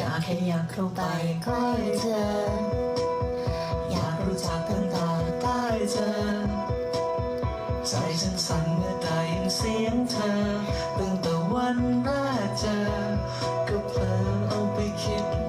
อยากเข้าไปใกล้เธอ อยากรู้จักตั้งตาใต้เธอ ใจฉันสั่นเมื่อได้ยินเสียงเธอตั้งแต่วันแรกเจอก็เพลอเอาไปคิด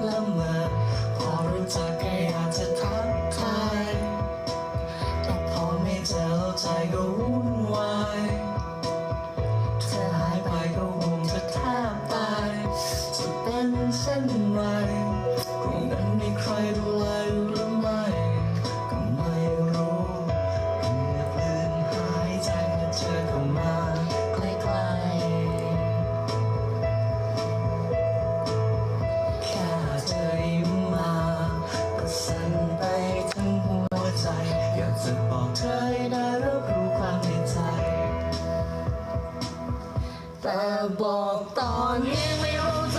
The ball, the new